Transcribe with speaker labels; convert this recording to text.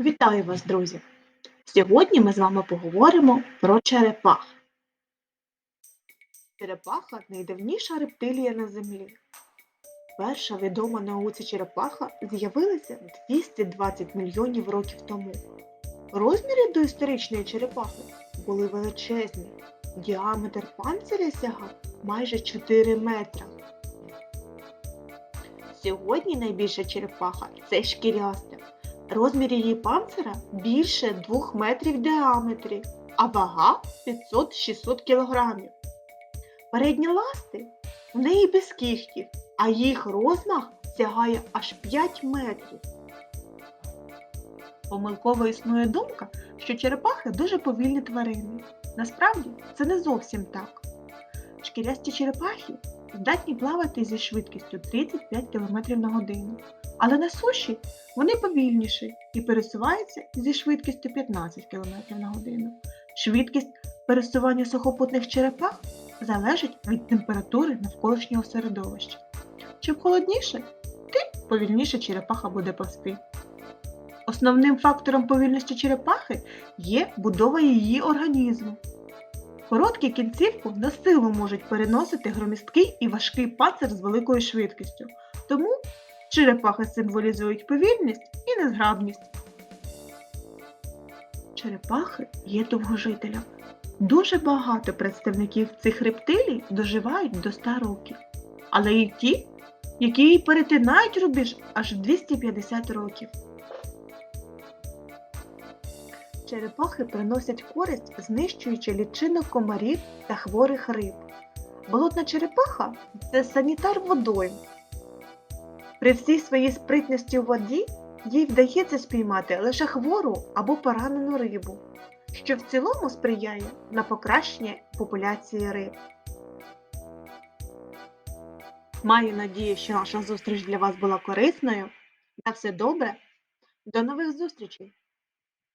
Speaker 1: Вітаю вас, друзі! Сьогодні ми з вами поговоримо про черепах. Черепаха найдавніша рептилія на землі. Перша відома науці черепаха з'явилася 220 мільйонів років тому. Розміри доісторичної черепахи були величезні. Діаметр панциря сягав майже 4 метра. Сьогодні найбільша черепаха це шкіряста. Розмір її панцира більше 2 метрів в діаметрі, а вага 500-600 кілограмів. Передні ласти в неї без кігтів, а їх розмах сягає аж 5 метрів. Помилково існує думка, що черепахи дуже повільні тварини. Насправді це не зовсім так. Шкірясті черепахи здатні плавати зі швидкістю 35 км на годину, але на суші вони повільніші і пересуваються зі швидкістю 15 км на годину. Швидкість пересування сухопутних черепах залежить від температури навколишнього середовища. Чим холодніше, тим повільніше черепаха буде повсти. Основним фактором повільності черепахи є будова її організму. Короткі кінцівку на силу можуть переносити громісткий і важкий панцир з великою швидкістю, тому черепахи символізують повільність і незграбність. Черепахи є довгожителями. Дуже багато представників цих рептилій доживають до 100 років, але і ті, які перетинають рубіж аж в 250 років. Черепахи приносять користь, знищуючи лічинок комарів та хворих риб. Болотна черепаха це санітар водойм. При всій своїй спритності у воді їй вдається спіймати лише хвору або поранену рибу, що в цілому сприяє на покращення популяції риб. Маю надію, що наша зустріч для вас була корисною. На все добре. До нових зустрічей!